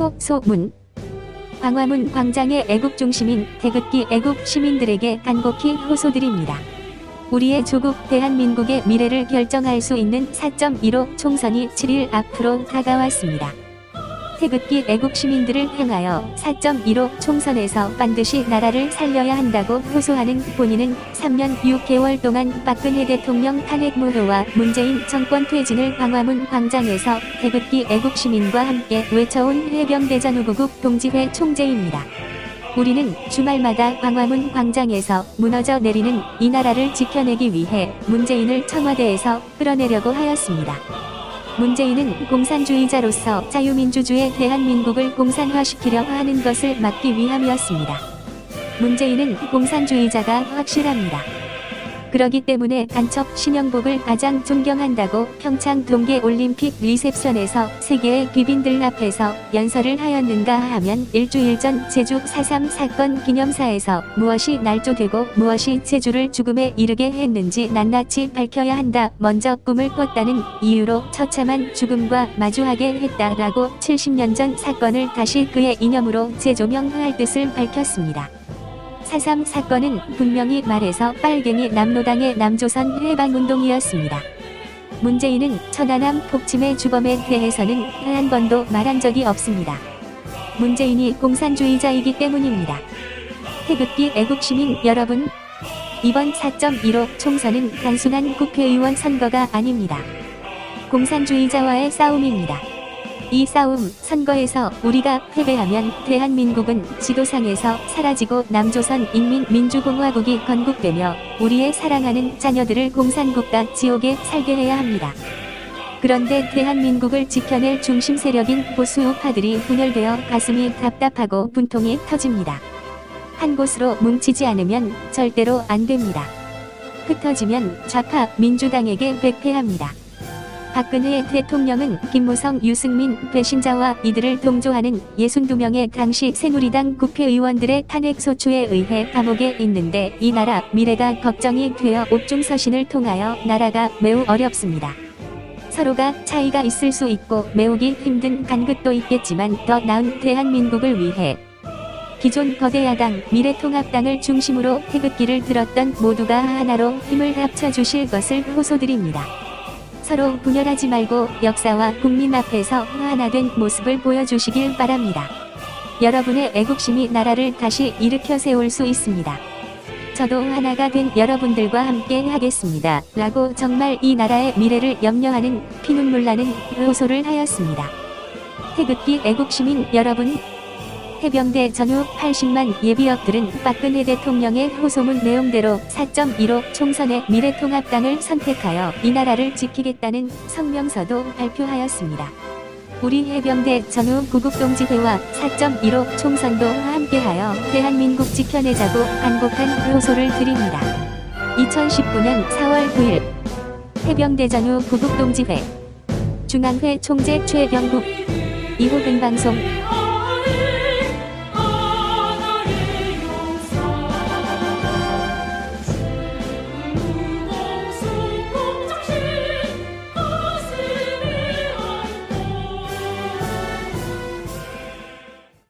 호소문 광화문 광장의 애국 중심인 태극기 애국 시민들에게 간곡히 호소드립니다. 우리의 조국 대한민국의 미래를 결정할 수 있는 4.15 총선이 7일 앞으로 다가왔습니다. 태극기 애국 시민들을 향하여 4.15 총선에서 반드시 나라를 살려야 한다고 호소하는 본인은 3년 6개월 동안 박근혜 대통령 탄핵 무효와 문재인 정권 퇴진을 광화문 광장에서 태극기 애국 시민과 함께 외쳐온 해병대 전우구국 동지회 총재입니다. 우리는 주말마다 광화문 광장에서 무너져 내리는 이 나라를 지켜내기 위해 문재인을 청와대에서 끌어내려고 하였습니다. 문재인은 공산주의자로서 자유민주주의 대한민국을 공산화시키려 하는 것을 막기 위함이었습니다. 문재인은 공산주의자가 확실합니다. 그러기 때문에 간첩 신영복을 가장 존경한다고 평창 동계 올림픽 리셉션에서 세계의 귀빈들 앞에서 연설을 하였는가 하면 일주일 전 제주 4.3 사건 기념사에서 무엇이 날조되고 무엇이 제주를 죽음에 이르게 했는지 낱낱이 밝혀야 한다. 먼저 꿈을 꿨다는 이유로 처참한 죽음과 마주하게 했다라고 70년 전 사건을 다시 그의 이념으로 재조명할 뜻을 밝혔습니다. 4.3 사건은 분명히 말해서 빨갱이 남로당의 남조선 해방운동이었습니다. 문재인은 천안함 폭침의 주범에 대해서는 한 번도 말한 적이 없습니다. 문재인이 공산주의자이기 때문입니다. 태극기 애국시민 여러분, 이번 4.15 총선은 단순한 국회의원 선거가 아닙니다. 공산주의자와의 싸움입니다. 이 싸움, 선거에서 우리가 패배하면 대한민국은 지도상에서 사라지고 남조선 인민민주공화국이 건국되며 우리의 사랑하는 자녀들을 공산국가 지옥에 살게 해야 합니다. 그런데 대한민국을 지켜낼 중심 세력인 보수 우파들이 분열되어 가슴이 답답하고 분통이 터집니다. 한 곳으로 뭉치지 않으면 절대로 안 됩니다. 흩어지면 좌파 민주당에게 백패합니다. 박근혜 대통령은 김무성, 유승민 배신자와 이들을 동조하는 62명의 당시 새누리당 국회의원들의 탄핵 소추에 의해 감옥에 있는데 이 나라 미래가 걱정이 되어 옥중서신을 통하여 나라가 매우 어렵습니다. 서로가 차이가 있을 수 있고 메우기 힘든 간극도 있겠지만 더 나은 대한민국을 위해 기존 거대 야당 미래통합당을 중심으로 태극기를 들었던 모두가 하나로 힘을 합쳐주실 것을 호소드립니다. 서로 분열하지 말고 역사와 국민 앞에서 하나된 모습을 보여주시길 바랍니다. 여러분의 애국심이 나라를 다시 일으켜 세울 수 있습니다. 저도 하나가 된 여러분들과 함께 하겠습니다. 라고 정말 이 나라의 미래를 염려하는 피눈물 나는 호소를 하였습니다. 태극기 애국시민 여러분, 해병대 전후 80만 예비역들은 박근혜 대통령의 호소문 내용대로 4.15 총선의 미래통합당을 선택하여 이 나라를 지키겠다는 성명서도 발표하였습니다. 우리 해병대 전후 구국동지회와 4.15 총선도 함께하여 대한민국 지켜내자고 간곡한 호소를 드립니다. 2019년 4월 9일 해병대 전후 구국동지회 중앙회 총재 최병국 2호 등방송